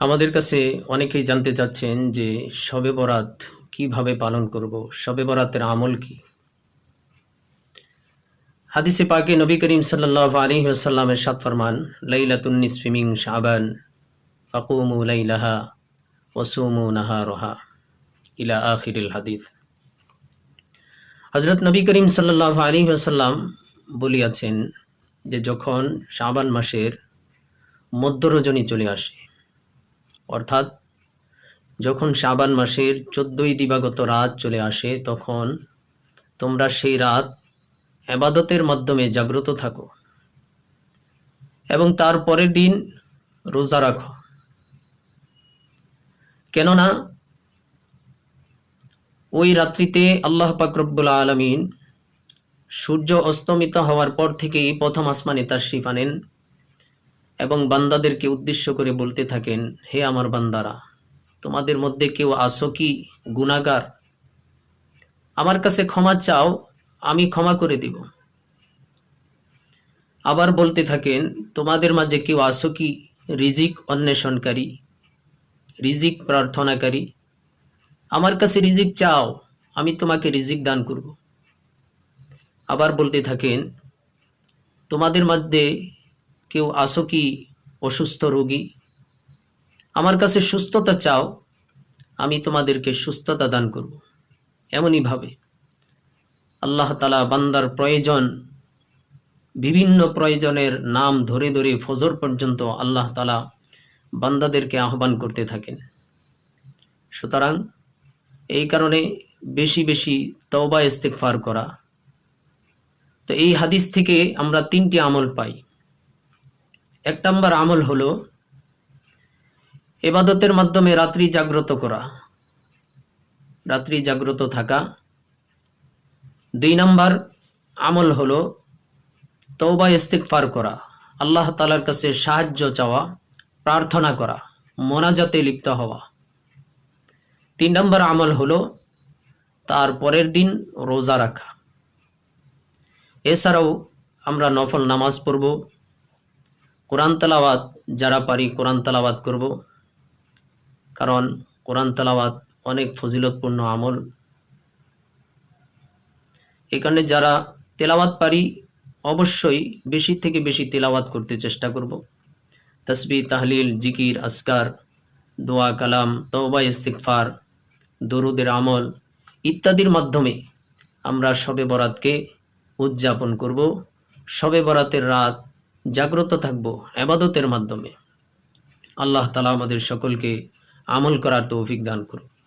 আমাদের কাছে অনেকেই জানতে চাচ্ছেন যে শবে বরাত কীভাবে পালন করব, শবে বরাতের আমল কি? হাদিসে পাকে নবী করিম সাল্লাহ আলী আসাল্লামের সাত ফরমান, লাইলাতুন নিসফিমিং শাবান, ফাকুমু লাইলাহা ওসুমু নাহা রহা ইলা আখিরিল হাদিস। হজরত নবী করিম সাল্লাহ আলী আসাল্লাম বলিয়াছেন যে যখন শাবান মাসের মধ্য রজনী চলে আসে অর্থাৎ যখন শাবান মাসের চোদ্দই দিবাগত রাত চলে আসে, তখন তোমরা সেই রাত আবাদতের মাধ্যমে জাগ্রত থাকো এবং তার পরের দিন রোজা রাখো। কেননা ওই রাত্রিতে আল্লাহ পাকরব্বুল আলমিন সূর্য অস্তমিত হওয়ার পর থেকেই প্রথম আসমানে তার শিফ আনেন এবং বান্দাদেরকে উদ্দেশ্য করে বলতে থাকেন, হে আমার বান্দারা, তোমাদের মধ্যে কেউ আসো কি গুণাগার আমার কাছে ক্ষমা চাও, আমি ক্ষমা করে দিব। আবার বলতে থাকেন, তোমাদের মাঝে কেউ আসো কি, রিজিক অন্বেষণকারী, রিজিক প্রার্থনাকারী? আমার কাছে রিজিক চাও, আমি তোমাকে রিজিক দান করব। আবার বলতে থাকেন, তোমাদের মধ্যে কেউ আসো কি, অসুস্থ রোগী? আমার কাছে সুস্থতা চাও, আমি তোমাদেরকে সুস্থতা দান করব। এমনইভাবে আল্লাহ তালা বান্দার প্রয়োজন, বিভিন্ন প্রয়োজনের নাম ধরে ধরে ফজর পর্যন্ত আল্লাহ তালা বান্দাদেরকে আহ্বান করতে থাকেন। সুতরাং এই কারণে বেশি বেশি তওবা ইস্তেকফার করা। তো এই হাদিস থেকে আমরা তিনটি আমল পাই। এক নম্বর আমল হলো এবাদতের মাধ্যমে রাত্রি জাগ্রত করা। রাত্রি জাগ্রত থাকা। দুই নম্বর আমল হলো তৌবা ইস্তিকফার করা। আল্লাহ তালার কাছে সাহায্য চাওয়া, প্রার্থনা করা, মোনাজাতে লিপ্ত হওয়া। তিন নম্বর আমল হলো তার পরের দিন রোজা রাখা। এছাড়াও আমরা নফল নামাজ পড়ব কোরআন তালাওয়াত, যারা পারি কোরআন তালাবাদ করব। কারণ কোরআন তালাওয়াত অনেক ফজিলতপূর্ণ আমল। এই কারণে যারা তেলাওয়াত পারি, অবশ্যই বেশি থেকে বেশি তেলাওয়াত করতে চেষ্টা করব। তসবি, তাহলিল, জিকির আসকার দোয়া, কালাম, তওবা ইস্তিকফার দরুদের আমল ইত্যাদির মাধ্যমে আমরা শবে বরাতকে উদযাপন করব। শবে বরাতের রাত জাগ্রত থাকব আবাদতের মাধ্যমে। আল্লাহ তালা আমাদের সকলকে আমল করার তৌফিক দান করুন